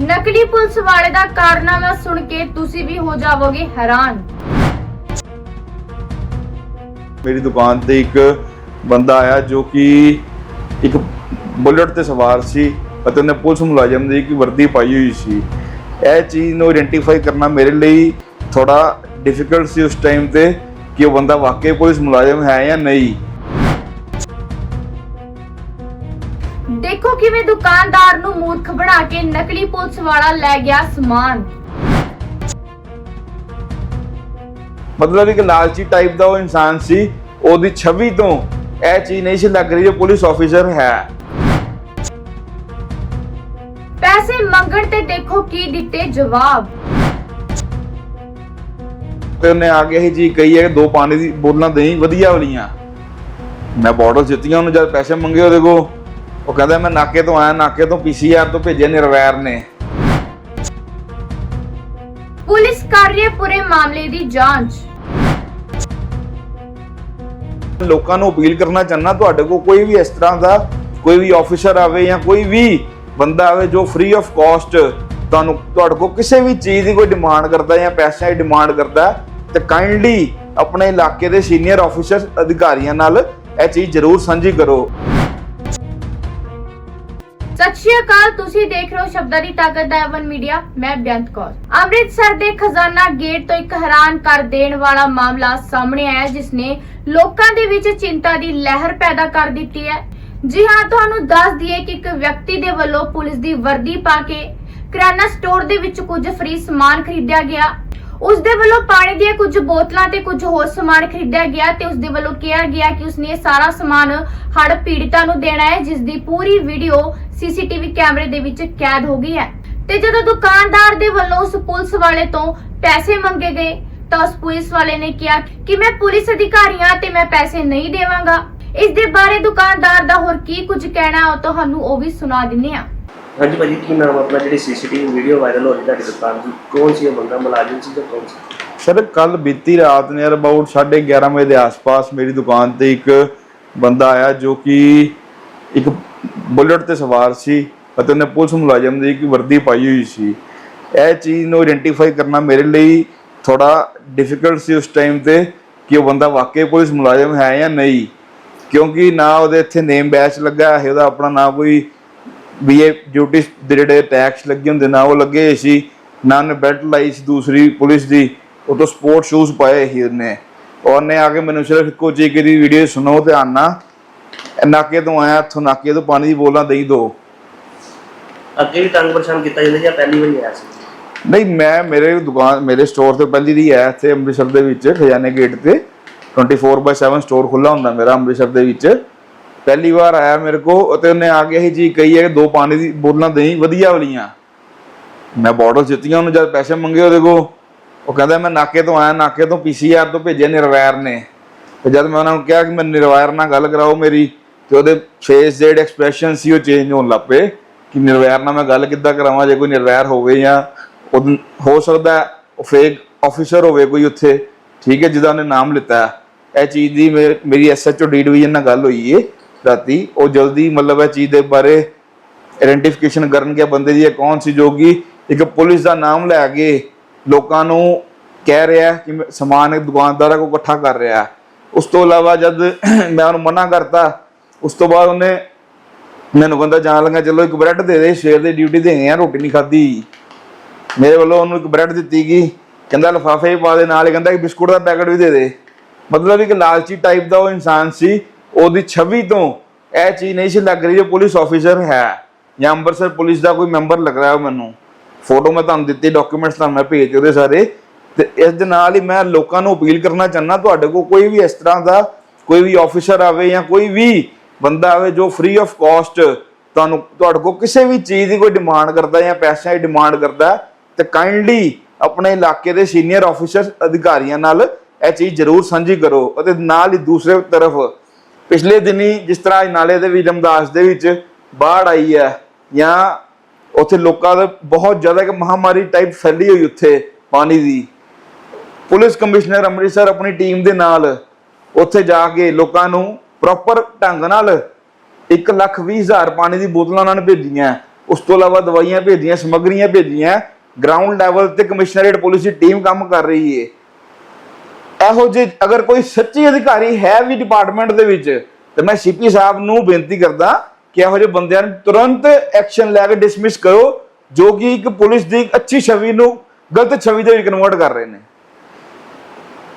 ਨਕਲੀ ਪੁਲਿਸ ਵਾਲੇ ਦਾ ਕਾਰਨਾਮਾ ਸੁਣ ਕੇ ਤੁਸੀਂ ਵੀ ਹੋ ਜਾਵੋਗੇ ਹੈਰਾਨ। ਮੇਰੀ ਦੁਕਾਨ ਤੇ ਇੱਕ ਬੰਦਾ ਆਇਆ ਜੋ ਕਿ ਇੱਕ ਬੁਲਟ ਤੇ ਸਵਾਰ ਸੀ ਅਤੇ ਉਹਨੇ ਪੁਲਿਸ ਮੁਲਾਜ਼ਮ ਦੀ ਇੱਕ ਵਰਦੀ ਪਾਈ ਹੋਈ ਸੀ। ਇਹ ਚੀਜ਼ ਨੂੰ ਆਇਡੈਂਟੀਫਾਈ ਕਰਨਾ ਮੇਰੇ ਲਈ ਥੋੜਾ ਡਿਫਿਕਲਟ ਸੀ ਉਸ ਟਾਈਮ ਤੇ ਕਿ ਉਹ ਬੰਦਾ ਵਾਕਈ ਪੁਲਿਸ ਮੁਲਾਜ਼ਮ ਹੈ ਜਾਂ ਨਹੀਂ। ਕਿਵੇਂ ਦੁਕਾਨਦਾਰ ਨੂੰ ਮੂਰਖ ਬਣਾ ਕੇ ਨਕਲੀ ਪੁਲਿਸ ਵਾਲਾ ਲੈ ਗਿਆ ਸਮਾਨ? ਮਤਲਬ ਇੱਕ ਲਾਲਚੀ ਟਾਈਪ ਦਾ ਉਹ ਇਨਸਾਨ ਸੀ ਉਹਦੀ ਛਵੀ ਤੋਂ ਇਹ ਚੀਜ਼ ਨਹੀਂ ਸੀ ਲੱਗ ਰਹੀ ਜੋ ਪੁਲਿਸ ਆਫੀਸਰ ਹੈ। ਪੈਸੇ ਮੰਗਣ ਤੇ ਦੇਖੋ ਕੀ ਦਿੱਤੇ ਜਵਾਬ। ਤੇ ਉਹਨੇ ਆ ਕੇ ਇਹ ਚੀਜ਼ ਕਹੀ ਹੈ ਕਿ ਦੋ ਪਾਣੀ ਦੀ ਬੋਤਲਾਂ ਦੇਈ ਵਧੀਆ ਵਾਲੀਆਂ। ਮੈਂ ਬੋਟਲ ਦਿੱਤੀਆਂ ਉਹਨੂੰ ਜਦ ਪੈਸੇ ਮੰਗੇ ਉਹਦੇ ਕੋ ਉਹ ਕਹਿੰਦਾ ਮੈਂ ਨਾਕੇ ਤੋਂ ਆਇਆ ਨਾਕੇ ਤੋਂ ਪੀਸੀਆਰ ਤੋਂ ਭੇਜੇ ਨਿਰਵੈਰ ਨੇ। ਪੁਲਿਸ ਕਰ ਰਹੀ ਹੈ ਪੂਰੇ ਮਾਮਲੇ ਦੀ ਜਾਂਚ। ਲੋਕਾਂ ਨੂੰ ਅਪੀਲ ਕਰਨਾ ਚਾਹੁੰਦਾ ਤੁਹਾਡੇ ਕੋਲ ਕੋਈ ਵੀ ਇਸ ਤਰ੍ਹਾਂ ਦਾ ਕੋਈ ਵੀ ਆਫੀਸਰ ਆਵੇ ਜਾਂ ਕੋਈ ਵੀ ਬੰਦਾ ਆਵੇ ਜੋ ਫ੍ਰੀ ਆਫ ਕਾਸਟ ਤੁਹਾਨੂੰ ਤੁਹਾਡੇ ਕੋਲ ਕਿਸੇ ਵੀ ਚੀਜ਼ ਦੀ ਕੋਈ ਡਿਮਾਂਡ ਕਰਦਾ ਜਾਂ ਪੈਸਿਆਂ ਦੀ ਡਿਮਾਂਡ ਕਰਦਾ ਤੇ ਕਾਈਂਡਲੀ ਆਪਣੇ ਇਲਾਕੇ ਦੇ ਸੀਨੀਅਰ ਆਫੀਸਰ ਅਧਿਕਾਰੀਆਂ ਨਾਲ ਇਹ ਚੀਜ਼ ਜ਼ਰੂਰ ਸਾਂਝੀ ਕਰੋ। ਸਤਿ ਸ਼੍ਰੀ ਅਕਾਲ, ਤੁਸੀਂ ਦੇਖ ਰਹੇ ਹੋ ਸ਼ਬਦਾਂ ਦੀ ਤਾਕਤ ਦਾ ਐਵਨ ਮੀਡੀਆ, ਮੈਂ ਬੇਅੰਤ ਕੌਰ। ਅੰਮ੍ਰਿਤਸਰ ਦੇ ਖਜ਼ਾਨਾ ਗੇਟ ਤੋਂ ਇੱਕ ਹੈਰਾਨ ਕਰ ਦੇਣ ਵਾਲਾ ਮਾਮਲਾ ਸਾਹਮਣੇ ਆਇਆ ਜਿਸ ਨੇ ਲੋਕਾਂ ਦੇ ਵਿੱਚ ਚਿੰਤਾ ਦੀ ਲਹਿਰ ਪੈਦਾ ਕਰ ਦਿੱਤੀ ਹੈ। ਜੀ ਹਾਂ, ਤੁਹਾਨੂੰ ਦੱਸ ਦਈਏ ਕਿ ਇੱਕ ਵਿਅਕਤੀ ਦੇ ਵੱਲੋਂ ਪੁਲਿਸ ਦੀ ਵਰਦੀ ਪਾ ਕੇ ਕਿਰਾਨਾ ਸਟੋਰ ਦੇ ਵਿੱਚ ਕੁਝ ਫ੍ਰੀ ਸਮਾਨ ਖਰੀਦਿਆ ਗਿਆ। ਉਸ ਦੇ ਵੱਲੋਂ ਪਾਣੀ ਦੀਆਂ ਕੁਝ ਬੋਤਲਾਂ ਤੇ ਕੁਝ ਹੋਰ ਸਮਾਨ ਖਰੀਦਿਆ ਗਿਆ ਤੇ ਉਸ ਦੇ ਵੱਲੋਂ ਕਿਹਾ ਗਿਆ ਕਿ ਉਸਨੇ ਇਹ ਸਾਰਾ ਸਮਾਨ ਹੜ੍ਹ ਪੀੜਤਾਂ ਨੂੰ ਦੇਣਾ ਹੈ, ਜਿਸ ਦੀ ਪੂਰੀ ਵੀਡੀਓ ਸੀਸੀਟੀਵੀ ਕੈਮਰੇ ਦੇ ਵਿੱਚ ਕੈਦ ਹੋ ਗਈ ਹੈ। ਤੇ ਜਦੋਂ ਦੁਕਾਨਦਾਰ ਦੇ ਵੱਲੋਂ ਉਸ ਪੁਲਿਸ ਵਾਲੇ ਤੋਂ ਪੈਸੇ ਮੰਗੇ ਗਏ ਤਾਂ ਉਸ ਪੁਲਿਸ ਵਾਲੇ ਨੇ ਕਿਹਾ ਕਿ ਮੈਂ ਪੁਲਿਸ ਅਧਿਕਾਰੀਆਂ ਤੇ ਮੈਂ ਪੈਸੇ ਨਹੀਂ ਦੇਵਾਂਗਾ। ਇਸ ਦੇ ਬਾਰੇ ਦੁਕਾਨਦਾਰ ਦਾ ਹੋਰ ਕੀ ਕੁਝ ਕਹਿਣਾ ਹੈ ਉਹ ਤੁਹਾਨੂੰ ਉਹ ਵੀ ਸੁਣਾ ਦਿੰਨੇ ਆ ਹਾਂਜੀ ਭਾਜੀ ਕੀ ਨਾਮ ਆਪਣਾ? ਜਿਹੜੀ ਸੀਸੀਟੀਵੀ ਵੀਡੀਓ ਵਾਇਰਲ ਹੋ ਰਹੀ ਤੁਹਾਡੀ ਦੁਕਾਨ ਦੀ ਕੌਣ ਸੀ ਇਹ ਬੰਦਾ? ਮੁਲਾਜ਼ਮ ਸੀ ਜਾਂ ਕੌਣ ਸੀ? ਸਰ ਕੱਲ ਬੀਤੀ ਰਾਤ ਨੇ ਅਬਾਊਟ 11:30 ਵਜੇ ਦੇ ਆਸ-ਪਾਸ ਮੇਰੀ ਦੁਕਾਨ ਤੇ ਇੱਕ ਬੰਦਾ ਆਇਆ ਜੋ ਕਿ ਇੱਕ ਬੁਲਟ ਤੇ ਸਵਾਰ ਸੀ ਅਤੇ ਉਹਨੇ ਪੁਲਿਸ ਮੁਲਾਜ਼ਮ ਦੀ ਇੱਕ ਵਰਦੀ ਪਾਈ ਹੋਈ ਸੀ। ਇਹ ਚੀਜ਼ ਨੂੰ ਆਇਡੈਂਟੀਫਾਈ ਕਰਨਾ ਮੇਰੇ ਲਈ ਥੋੜਾ ਡਿਫਿਕਲਟ ਸੀ ਉਸ ਟਾਈਮ ਤੇ ਕਿ ਉਹ ਬੰਦਾ ਵਾਕਈ ਪੁਲਿਸ ਮੁਲਾਜ਼ਮ ਹੈ ਜਾਂ ਨਹੀਂ। ਕਿਉਂਕਿ ਨਾ ਉਹਦੇ ਇੱਥੇ ਨੇਮ ਬੈਚ ਲੱਗਾ ਹੈ ਉਹਦਾ ਆਪਣਾ ਨਾ ਕੋਈ ਵੀ ਇਹ ਡਿਊਟੀ ਦੇ ਜਿਹੜੇ ਟੈਕਸ ਲੱਗੇ ਹੁੰਦੇ, ਨਾ ਉਹ ਲੱਗੇ ਹੋਏ ਸੀ, ਨਾ ਉਹਨੇ ਬੈਲਟ ਲਾਈ ਸੀ ਦੂਸਰੀ ਪੁਲਿਸ ਦੀ, ਉਹ ਤੋਂ ਸਪੋਰਟ ਸ਼ੂਜ਼ ਪਾਏ ਸੀ ਉਹਨੇ। ਉਹਨੇ ਆ ਕੇ ਮੈਨੂੰ ਸਿਰਫ ਇੱਕੋ ਚੀਜ਼ ਦੀ ਵੀਡੀਓ ਸੁਣੋ, ਧਿਆਨ ਨਾਲ। ਨਾਕੇ ਤੋਂ ਆਇਆ ਇੱਥੋਂ ਨਾਕੇ ਤੋਂ ਪਾਣੀ ਦੀ ਬੋਲਾਂ ਦੇਈ ਦੋ। ਅੱਗੇ ਵੀ ਤੰਗ ਪਰੇਸ਼ਾਨ ਕੀਤਾ ਜਾਂਦਾ ਜਾਂ ਪਹਿਲੀ ਵਾਰੀ ਆਇਆ ਸੀ? ਨਹੀਂ ਮੈਂ ਮੇਰੇ ਦੁਕਾਨ ਮੇਰੇ ਸਟੋਰ ਤੇ ਪਹਿਲੀ ਦੀ ਹੈ ਇੱਥੇ ਅੰਮ੍ਰਿਤਸਰ ਦੇ ਵਿੱਚ ਖਜ਼ਾਨੇ ਗੇਟ ਤੇ। 24/7 ਸਟੋਰ ਖੁੱਲਾ ਹੁੰਦਾ ਮੇਰਾ ਅੰਮ੍ਰਿਤਸਰ ਦੇ ਵਿੱਚ। ਪਹਿਲੀ ਵਾਰ ਆਇਆ ਮੇਰੇ ਕੋ ਅਤੇ ਉਹਨੇ ਆ ਕੇ ਇਹ ਚੀਜ਼ ਕਹੀ ਹੈ ਕਿ ਦੋ ਪਾਣੀ ਦੀ ਬੋਤਲਾਂ ਦੇਈ ਵਧੀਆ ਵਾਲੀਆਂ। ਮੈਂ ਬੋਟਲ ਦਿੱਤੀਆਂ ਉਹਨੂੰ ਜਦ ਪੈਸੇ ਮੰਗੇ ਉਹਦੇ ਕੋ ਉਹ ਕਹਿੰਦਾ ਮੈਂ ਨਾਕੇ ਤੋਂ ਆਇਆ ਨਾਕੇ ਤੋਂ ਪੀਸੀਆਰ ਤੋਂ ਭੇਜੇ ਨਿਰਵੈਰ ਨੇ। ਤੇ ਜਦ ਮੈਂ ਉਹਨਾਂ ਨੂੰ ਕਿਹਾ ਕਿ ਮੈਂ ਨਿਰਵੈਰ ਨਾਲ ਗੱਲ ਕਰਾਓ ਮੇਰੀ ਤੇ ਉਹਦੇ ਫੇਸ ਦੇ ਜਿਹੜੇ ਐਕਸਪ੍ਰੈਸ਼ਨ ਸੀ ਉਹ ਚੇਂਜ ਹੋਣ ਲੱਗ ਪਏ ਕਿ ਨਿਰਵੈਰ ਨਾਲ ਮੈਂ ਗੱਲ ਕਿੱਦਾਂ ਕਰਾਵਾਂ, ਜੇ ਕੋਈ ਨਿਰਵੈਰ ਹੋਵੇ ਜਾਂ ਹੋ ਸਕਦਾ ਉਹ ਫੇਕ ਆਫੀਸਰ ਹੋਵੇ ਕੋਈ ਉੱਥੇ, ਠੀਕ ਹੈ, ਜਿਹਦਾ ਉਹਨੇ ਨਾਮ ਲਿੱਤਾ। ਇਹ ਚੀਜ਼ ਦੀ ਮੇ- ਮੇਰੀ ਐਸਐਚਓ ਡੀ ਡਿਵੀਜ਼ਨ ਨਾਲ ਗੱਲ ਹੋਈ ਏ ਰਾਤੀ। ਉਹ ਜਲਦੀ ਮਤਲਬ ਇਹ ਚੀਜ਼ ਦੇ ਬਾਰੇ ਆਇਡੈਂਟੀਫਿਕੇਸ਼ਨ ਕਰਨਗੇ ਬੰਦੇ ਦੀ ਇਹ ਕੌਣ ਸੀ ਜੋ ਕਿ ਇੱਕ ਪੁਲਿਸ ਦਾ ਨਾਮ ਲੈ ਕੇ ਲੋਕਾਂ ਨੂੰ ਕਹਿ ਰਿਹਾ ਕਿ ਮੈਂ ਸਮਾਨ ਇੱਕ ਦੁਕਾਨਦਾਰਾਂ ਕੋਲ ਇਕੱਠਾ ਕਰ ਰਿਹਾ ਉਸ ਤੋਂ ਇਲਾਵਾ ਜਦ ਮੈਂ ਉਹਨੂੰ ਮਨਾ ਕਰਤਾ ਉਸ ਤੋਂ ਬਾਅਦ ਉਹਨੇ ਮੈਨੂੰ ਕਹਿੰਦਾ, ਜਾਣ ਲੱਗਾ ਚਲੋ ਇੱਕ ਬ੍ਰੈਡ ਦੇ ਦੇ, ਸਵੇਰ ਦੀ ਡਿਊਟੀ ਤੇ ਗਏ ਆ, ਰੋਟੀ ਨਹੀਂ ਖਾਧੀ। ਮੇਰੇ ਵੱਲੋਂ ਉਹਨੂੰ ਇੱਕ ਬ੍ਰੈਡ ਦਿੱਤੀ ਗਈ। ਕਹਿੰਦਾ, ਲਫਾਫੇ ਪਾ ਦੇ ਨਾਲ ਹੀ। ਕਹਿੰਦਾ, ਇੱਕ ਬਿਸਕੁਟ ਦਾ ਪੈਕਟ ਵੀ ਦੇ ਦੇ। ਮਤਲਬ ਇੱਕ ਲਾਲਚੀ ਟਾਈਪ ਦਾ ਉਹ ਇਨਸਾਨ ਸੀ। ਉਹਦੀ ਛਵੀ ਤੋਂ ਇਹ ਚੀਜ਼ ਨਹੀਂ ਸੀ ਲੱਗ ਰਹੀ ਜੋ ਪੁਲਿਸ ਆਫੀਸਰ ਹੈ ਜਾਂ ਅੰਮ੍ਰਿਤਸਰ ਪੁਲਿਸ ਦਾ ਕੋਈ ਮੈਂਬਰ ਲੱਗ ਰਿਹਾ ਮੈਨੂੰ। ਫੋਟੋ ਮੈਂ ਤੁਹਾਨੂੰ ਦਿੱਤੀ ਡਾਕੂਮੈਂਟਸ ਤੁਹਾਨੂੰ ਮੈਂ ਭੇਜ ਉਹਦੇ ਸਾਰੇ। ਤੇ ਇਸ ਦੇ ਨਾਲ ਹੀ ਮੈਂ ਲੋਕਾਂ ਨੂੰ ਅਪੀਲ ਕਰਨਾ ਚਾਹੁੰਦਾ, ਤੁਹਾਡੇ ਕੋਲ ਕੋਈ ਵੀ ਇਸ ਤਰ੍ਹਾਂ ਦਾ ਕੋਈ ਵੀ ਆਫੀਸਰ ਆਵੇ ਜਾਂ ਕੋਈ ਵੀ ਬੰਦਾ ਆਵੇ ਜੋ ਫ੍ਰੀ ਆਫ ਕਾਸਟ ਤੁਹਾਨੂੰ, ਤੁਹਾਡੇ ਕੋਲ ਕਿਸੇ ਵੀ ਚੀਜ਼ ਦੀ ਕੋਈ ਡਿਮਾਂਡ ਕਰਦਾ ਜਾਂ ਪੈਸਿਆਂ ਦੀ ਡਿਮਾਂਡ ਕਰਦਾ, ਤੇ ਕਾਈਂਡਲੀ ਆਪਣੇ ਇਲਾਕੇ ਦੇ ਸੀਨੀਅਰ ਆਫੀਸਰ ਅਧਿਕਾਰੀਆਂ ਨਾਲ ਇਹ ਚੀਜ਼ ਜ਼ਰੂਰ ਸਾਂਝੀ ਕਰੋ ਅਤੇ ਨਾਲ ਹੀ ਦੂਸਰੇ ਤਰਫ ਪਿਛਲੇ ਦਿਨੀ ਜਿਸ ਤਰ੍ਹਾਂ ਇਹ ਨਾਲੇ ਦੇ ਵਿਲਮਦਾਸ ਦੇ ਵਿੱਚ ਬਾੜ ਆਈ ਹੈ ਜਾਂ ਉੱਥੇ ਲੋਕਾਂ ਦਾ ਬਹੁਤ ਜ਼ਿਆਦਾ ਇੱਕ ਮਹਾਮਾਰੀ ਟਾਈਪ ਫੈਲੀ ਹੋਈ ਉੱਥੇ ਪਾਣੀ ਦੀ। ਪੁਲਿਸ ਕਮਿਸ਼ਨਰ ਅੰਮ੍ਰਿਤਸਰ ਆਪਣੀ ਟੀਮ ਦੇ ਨਾਲ ਉੱਥੇ ਜਾ ਕੇ ਲੋਕਾਂ ਨੂੰ ਪ੍ਰੋਪਰ ਢੰਗ ਨਾਲ 1 ਲੱਖ 20 ਹਜ਼ਾਰ ਪਾਣੀ ਦੀ ਬੋਤਲਾਂ ਉਹਨਾਂ ਨੇ ਭੇਜੀਆਂ। ਉਸ ਤੋਂ ਇਲਾਵਾ ਦਵਾਈਆਂ ਭੇਜੀਆਂ, ਸਮੱਗਰੀਆਂ ਭੇਜੀਆਂ। ਗਰਾਊਂਡ ਲੈਵਲ ਤੇ ਕਮਿਸ਼ਨਰੇਟ ਪੁਲਿਸ ਦੀ ਟੀਮ ਕੰਮ ਕਰ ਰਹੀ ਹੈ ਇਹੋ ਜਿਹੇ ਅਗਰ ਕੋਈ ਸੱਚੀ ਅਧਿਕਾਰੀ ਹੈ ਵੀ ਡਿਪਾਰਟਮੈਂਟ ਦੇ ਵਿੱਚ, ਤੇ ਮੈਂ ਸੀਪੀ ਸਾਹਿਬ ਨੂੰ ਬੇਨਤੀ ਕਰਦਾ ਕਿ ਇਹੋ ਜਿਹੇ ਬੰਦਿਆਂ ਨੂੰ ਤੁਰੰਤ ਐਕਸ਼ਨ ਲੈ ਕੇ ਡਿਸਮਿਸ ਕਰੋ, ਜੋ ਕਿ ਇੱਕ ਪੁਲਿਸ ਦੀ ਅੱਛੀ ਛਵੀ ਨੂੰ ਗਲਤ ਛਵੀ ਦੇ ਵਿੱਚ ਕਨਵਰਟ ਕਰ ਰਹੇ ਨੇ।